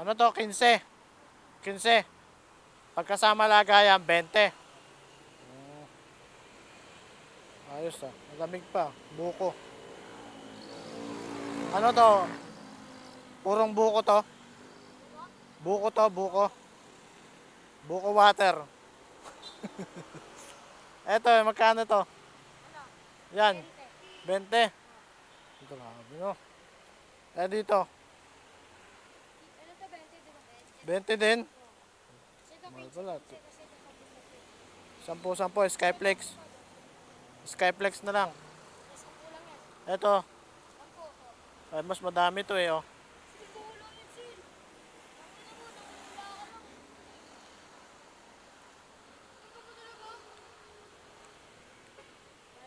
Ano to? 15. 15. Pagkasama lagayan, 20. Mm. Ayos ah. Malamig pa. Buko. Ano to? Purong buko to? Buko to, buko. Buko water. Eto, magkano to? Yan. 20. Ito grabe no. Eh dito, Ano to, 20, di ba? 20 din. Mahal 10-10, sito. Skyflex. Skyflex na lang. Po. ay, mas madami to eh oh.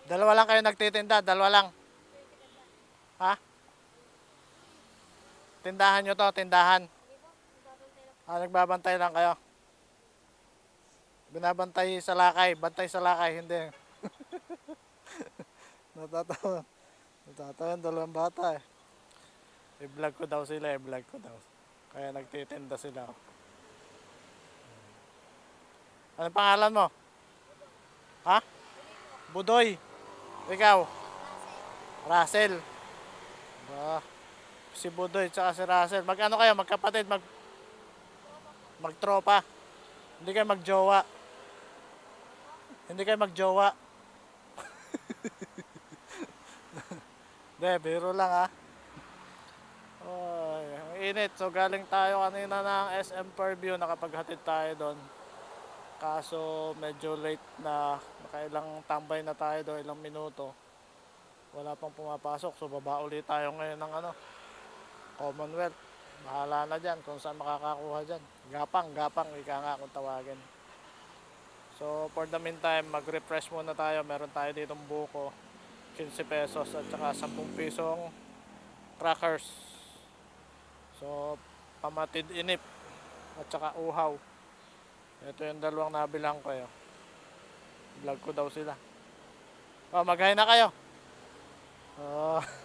Dalawa lang kayo nagtitinda, dalawa lang. Ha? Tindahan nyo to, tindahan. Hindi po, nagbabantay lang. Ah, nagbabantay lang kayo. Binabantay sa lakay, bantay sa lakay, hindi. Natatawa. Natatawa dalawang bata eh. I-vlog ko daw sila, i-vlog ko daw. Kaya nagtitinda sila. Anong pangalan mo? Ha? Budoy. Ikaw? Russell. Ba, si Budoy tsaka si Russell. Mag-ano kayo? Magkapatid? Mag magtropa. Hindi kayo magjowa. Hindi kayo magjowa. Hindi, biro lang ha. Ay, ang init. So galing tayo kanina ng SM Fairview. Nakapaghatid tayo doon. Kaso medyo late na. Nakailang tambay na tayo doon. Ilang minuto. Wala pang pumapasok. So baba ulit tayo ngayon ng ano. Commonwealth. Bahala na dyan kung saan makakakuha dyan. Gapang, gapang, ika nga kung tawagin. So, for the meantime, mag-refresh muna tayo. Meron tayo ditong buko. 15 pesos at saka 10 pisong crackers. So, pamatid inip at saka uhaw. Ito yung dalawang nabilang ko yun. Vlog ko daw sila. Oh, mag na kayo. Oh.